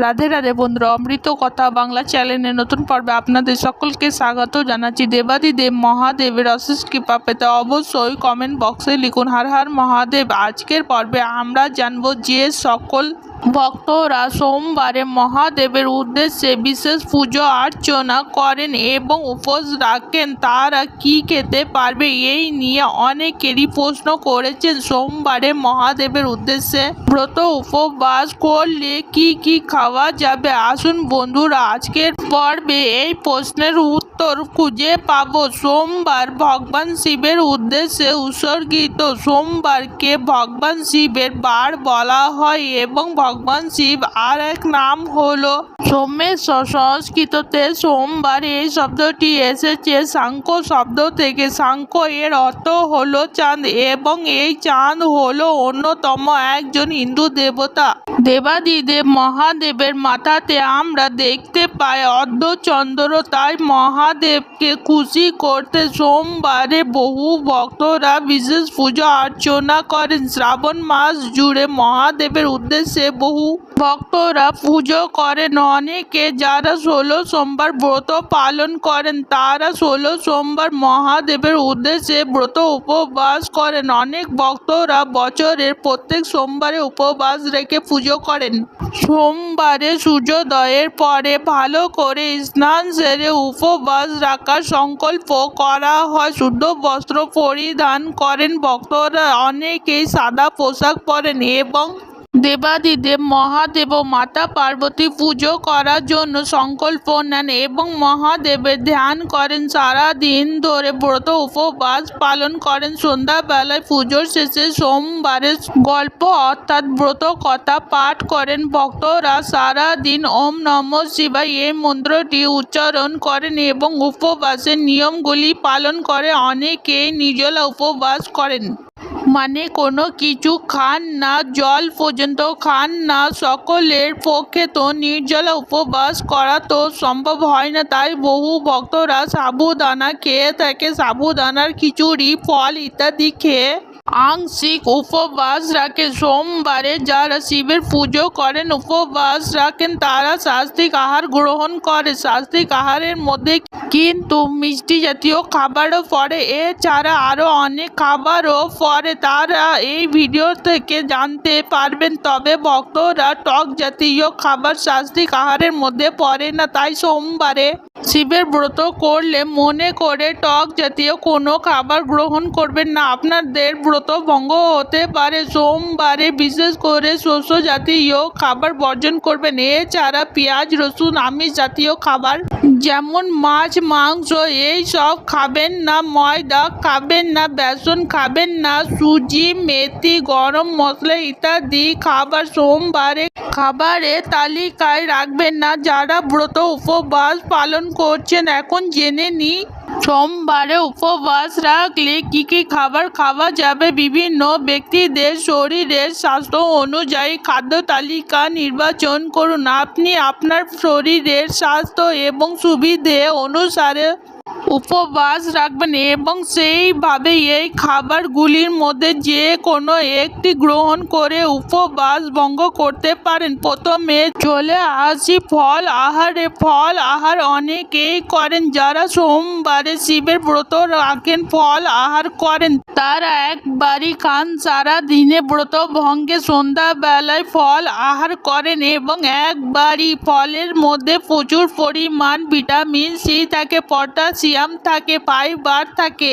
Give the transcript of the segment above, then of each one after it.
রাধে রাধে বন্ধুরা, অমৃত কথা বাংলা চ্যানেলের নতুন পর্বে আপনাদের সকলকে স্বাগত জানাচ্ছি। দেবাদিদেব মহাদেবের অশেষ কৃপা পেতে অবশ্যই কমেন্ট বক্সে লিখুন, হার হার মহাদেব। আজকের পর্বে আমরা জানব যে সকল ভক্তরা সোমবারে মহাদেবের উদ্দেশ্যে বিশেষ পুজো অর্চনা করেন এবং উপোস রাখেন। তারা কি খেতে পারবে এই নিয়ে অনেকেরই প্রশ্ন করেছেন সোমবারে মহাদেবের উদ্দেশ্যে। ব্রত উপবাস করলে কি কি খাওয়া যাবে? আসুন বন্ধুরা, আজকের পর্বে এই প্রশ্নের উত্তর খুঁজে পাবো। সোমবার ভগবান শিবের উদ্দেশ্যে উৎসর্গিত। সোমবারকে ভগবান শিবের বার বলা হয় এবং ভগবান শিব আর এক নাম হলো সোমেশ্বর সংস্কৃততে সোমবার এই শব্দটি এসেছে। সাংখ্য শব্দ থেকে সাংখ্য এর অর্থ হলো চাঁদ এবং এই চাঁদ হলো অন্যতম একজন হিন্দু দেবতা। দেবাদিদেব মহাদেবের মাথাতে আমরা দেখতে পাই অর্ধচন্দ্র তাই মহাদেবকে খুশি করতে সোমবারে বহু ভক্তরা বিশেষ পূজা অর্চনা করেন। শ্রাবণ মাস জুড়ে মহাদেবের উদ্দেশ্যে বহু ভক্তরা পুজো করেন। অনেকে যারা ষোলো সোমবার ব্রত পালন করেন, তারা ষোলো সোমবার মহাদেবের উদ্দেশ্যে ব্রত উপবাস করেন। অনেক ভক্তরা বছরের প্রত্যেক সোমবারে উপবাস রেখে পুজো করেন। সোমবারে সূর্যোদয়ের পরে ভালো করে স্নান সেরে উপবাস রাখার সংকল্প করা হয়। শুদ্ধ বস্ত্র পরিধান করেন ভক্তরা। অনেকেই সাদা পোশাক পরেন এবং দেবাদিদেব, মহাদেব ও মাতা পার্বতী পুজো করার জন্য সংকল্প নেন এবং মহাদেবের ধ্যান করেন। সারা দিন ধরে ব্রত উপবাস পালন করেন। সন্ধ্যাবেলায় পুজোর শেষে সোমবারের গল্প অর্থাৎ ব্রত কথা পাঠ করেন। ভক্তরা সারা দিন ওম নম শিবায় এই মন্ত্রটি উচ্চারণ করেন এবং উপবাসের নিয়মগুলি পালন করে। অনেকেই নিজলা উপবাস করেন। মানে কোনো কিছু খান না, জল পর্যন্ত খান না। সকলের পক্ষে তো নির্জলা উপবাস করা তো সম্ভব হয় না। তাই বহু ভক্তরা সাবুদানা খেয়ে থাকে। সাবুদানার খিচুড়ি, ফল ইত্যাদি খেয়ে আংশিক উপবাস রাখে। সোমবারে যারা শিবের পুজো করেন, উপবাস রাখেন, তারা শাস্তিক আহার গ্রহণ করে। শাস্তিক আহারের মধ্যে কিন্তু মিষ্টি জাতীয় খাবারও পড়ে। এছাড়া আরও অনেক খাবারও পড়ে। তারা এই ভিডিও থেকে জানতে পারবেন, তবে ভক্তরা টক জাতীয় খাবার শাস্তিক আহারের মধ্যে পড়ে না। তাই সোমবারে শিবের ব্রত করলে মনে করে টক জাতীয় কোনো খাবার গ্রহণ করবেন না। আপনাদের ব্রত ভঙ্গ হতে পারে। সোমবারে বিশেষ করে শস্য জাতীয় খাবার বর্জন করবেন। এছাড়া পেঁয়াজ, রসুন, আমিষ জাতীয় খাবার যেমন মাছ, মাংস, এই সব খাবেন না, ময়দা খাবেন না, বেসন খাবেন না, সুজি, মেথি, গরম মশলা ইত্যাদি খাবার সোমবারে খাবারের তালিকায় রাখবেন না। যারা ব্রত উপবাস পালন করছেন, এখন জেনে নিই সোমবারে উপবাস রাখলে কি কি খাবার খাওয়া যাবে? বিভিন্ন ব্যক্তিদের শরীরের স্বাস্থ্য অনুযায়ী খাদ্য তালিকা নির্বাচন করুন। আপনি আপনার শরীরের স্বাস্থ্য এবং সুবিধে অনুসারে উপবাস রাখবেন এবং সেইভাবে এই খাবারগুলির মধ্যে যে কোনো একটি গ্রহণ করে উপবাস ভঙ্গ করতে পারেন। প্রথমে চলে আসি ফল আহারে। ফল আহার অনেকেই করেন, যারা সোমবারে শিবের ব্রত রাখেন, ফল আহার করেন। তারা একবারই খান, সারা দিনে ব্রত ভঙ্গে সন্ধ্যাবেলায় ফল আহার করেন এবং একবারই ফলের মধ্যে প্রচুর পরিমাণ ভিটামিন সি থাকে, পটাশিয়াম থাকে ফাইবার থাকে,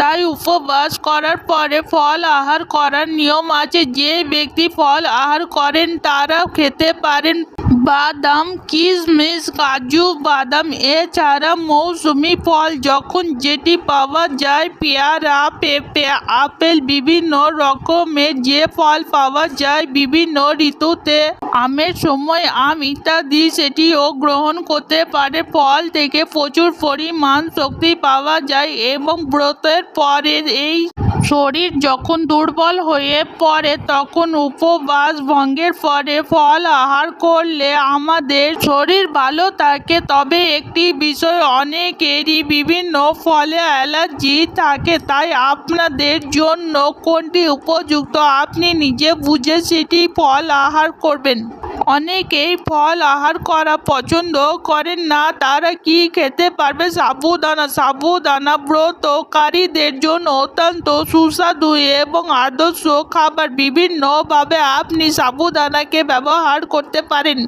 তাই উপবাস করার পরে ফল আহার করার নিয়ম আছে। যে ব্যক্তি ফল আহার করেন তারা খেতে পারেন। বাদাম কিশমিশ কাজু, বাদাম, এছাড়া মৌসুমি ফল, যখন যেটি পাওয়া যায় পেয়ারা, পেঁপে, আপেল, বিভিন্ন রকমের যে ফল পাওয়া যায় বিভিন্ন ঋতুতে। আমের সময় আম ইত্যাদি সেটিও গ্রহণ করতে পারে। ফল থেকে প্রচুর পরিমাণ শক্তি পাওয়া যায় এবং ব্রতের পরে এই শরীর যখন দুর্বল হয়ে পড়ে, তখন উপবাস ভঙ্গের পরে ফল আহার করলে আমাদের শরীর ভালো থাকে। তবে একটি বিষয়, অনেকেরই বিভিন্ন ফলে অ্যালার্জি থাকে, তাই আপনাদের জন্য কোনটি উপযুক্ত? আপনি নিজে বুঝে সেটি ফল আহার করবেন। অনেকেই ফল আহার করা পছন্দ করেন না। তারা কি খেতে পারবে? সাবুদানা সাবুদানা ব্রতকারীদের জন্য অত্যন্ত সুস্বাদু এবং আদর্শ খাবার। বিভিন্নভাবে আপনি সাবুদানাকে ব্যবহার করতে পারেন।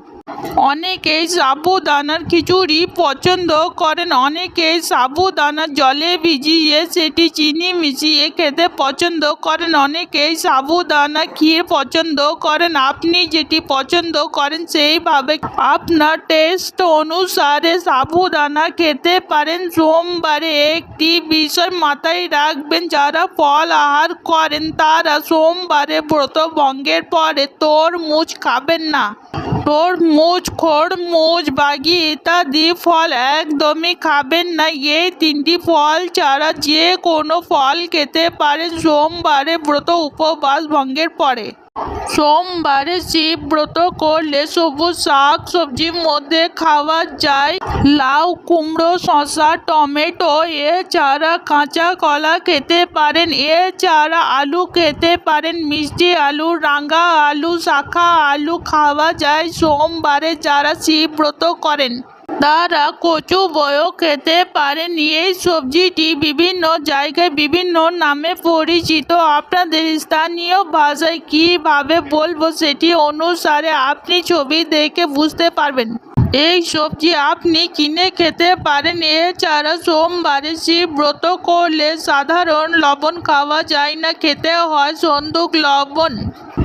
অনেকেই সাবুদানার খিচুড়ি পছন্দ করেন অনেকেই সাবুদানা জলে ভিজিয়ে সেটি চিনি মিশিয়ে খেতে পছন্দ করেন অনেকেই সাবুদানা ক্ষীর পছন্দ করেন, আপনি যেটি পছন্দ করেন সেইভাবে। আপনার টেস্ট অনুসারে সাবুদানা খেতে পারেন। সোমবারে একটি বিষয় মাথায় রাখবেন, যারা ফল আহার করেন তারা সোমবারে ব্রত ভঙ্গের পরে তরমুজ খাবেন না। তরমুজ খরমুজ বাগি ইত্যাদি ফল একদমই খাবেন না। এই তিনটি ফল ছাড়া যে কোনো ফল খেতে পারেন সোমবারে ব্রত উপবাস ভঙ্গের পরে। সোমবারে শিব ব্রত করলে সবুজ শাক সবজির মধ্যে খাওয়া যায়। লাউ, কুমড়ো, শসা, টমেটো এছাড়া কাঁচা কলা খেতে পারেন এছাড়া আলু খেতে পারেন, মিষ্টি আলু, রাঙা আলু, শাখা আলু খাওয়া যায়। সোমবারে যারা শিব ব্রত করেন তারা কচু বয়ও খেতে পারেন। এই সবজিটি বিভিন্ন জায়গায় বিভিন্ন নামে পরিচিত। আপনাদের স্থানীয় ভাষায় কীভাবে বলব সেটি অনুসারে আপনি ছবি দেখে বুঝতে পারবেন। এই সবজি আপনি কিনে খেতে পারেন। এছাড়া সোমবারে শিব ব্রত করলে সাধারণ লবণ খাওয়া যায় না, খেতে হয় সন্দুক লবণ।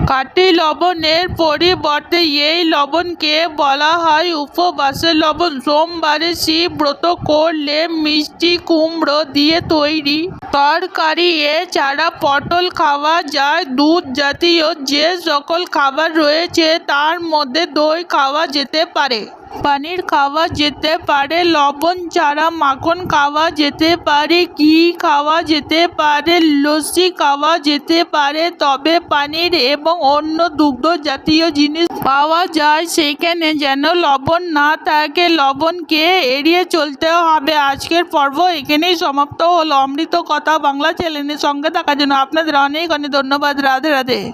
কাটি লবণের পরিবর্তে এই লবণকে বলা হয় উপবাসের লবণ। সোমবারে শিব ব্রত করলে মিষ্টি কুমড়ো দিয়ে তৈরি তরকারি, এছাড়া পটল খাওয়া যায়। দুধ জাতীয় যে সকল খাবার রয়েছে, তার মধ্যে দই খাওয়া যেতে পারে। পানির খাওয়া যেতে পারে, লবণ ছাড়া মাখন খাওয়া যেতে পারে, ঘি খাওয়া যেতে পারে, লস্যি খাওয়া যেতে পারে, তবে পানির এবং অন্য দুগ্ধ জাতীয় জিনিস পাওয়া যায় সেখানে যেন লবণ না থাকে। লবণকে এড়িয়ে চলতে হবে। আজকের পর্ব এখানেই সমাপ্ত হলো। অমৃত কথা বাংলা চ্যানেলের সঙ্গে থাকার জন্য আপনাদের অনেক অনেক ধন্যবাদ। রাধে রাধে।